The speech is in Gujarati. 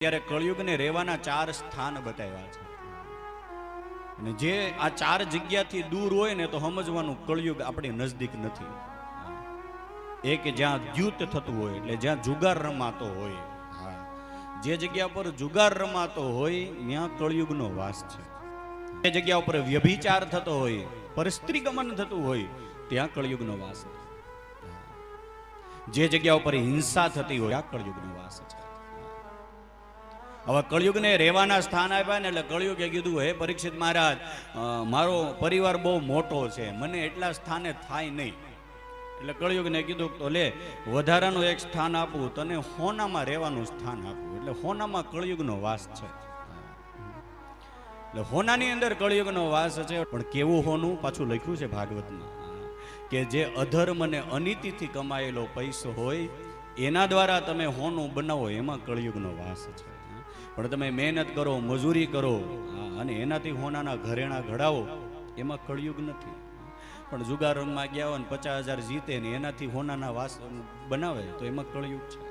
ત્યારે કળયુગને રહેવાના ચાર સ્થાન બતાવ્યા છે. અને જે આ ચાર જગ્યાથી દૂર હોય ને તો સમજવાનું કળયુગ આપણી નજદીક નથી. એક જ્યાં દ્યુત થતું હોય એટલે જ્યાં જુગાર રમાતો હોય. જે જગ્યા પર જુગાર રમાતો હોય, ત્યાં કળયુગનો વાસ છે. જે જગ્યા ઉપર વ્યભિચાર થતો હોય પરસ્ત્રી ગમન થતું હોય, ત્યાં કળયુગનો વાસ છે. જે જગ્યા ઉપર હિંસા થતી હોય, ત્યાં કળયુગનો વાસ છે. હવે કળયુગને રહેવાના સ્થાન આપ્યા ને એટલે કળયુગે કીધું, હે પરીક્ષિત મહારાજ મારો પરિવાર બહુ મોટો છે, મને એટલા સ્થાને થાય નહીં. એટલે કળયુગને કીધું તો લે, વધારાનું એક સ્થાન આપું, તને હોનામાં રહેવાનું સ્થાન આપું. એટલે હોનામાં કળયુગનો વાસ છે. એટલે હોનાની અંદર કળયુગનો વાસ છે, પણ કેવું હોનું? પાછું લખ્યું છે ભાગવતમાં કે જે અધર્મ અને અનીતિથી કમાયેલો પૈસો હોય એના દ્વારા તમે હોનું બનાવો, એમાં કળયુગનો વાસ છે. પણ તમે મહેનત કરો, મજૂરી કરો અને એનાથી હોનાના ઘરેણા ઘડાવો, એમાં કળયુગ નથી. પણ જુગારમાં ગયા હોય ને પચાસ હજાર જીતે ને એનાથી હોનાના વાસ બનાવે તો એમાં કળયુગ છે.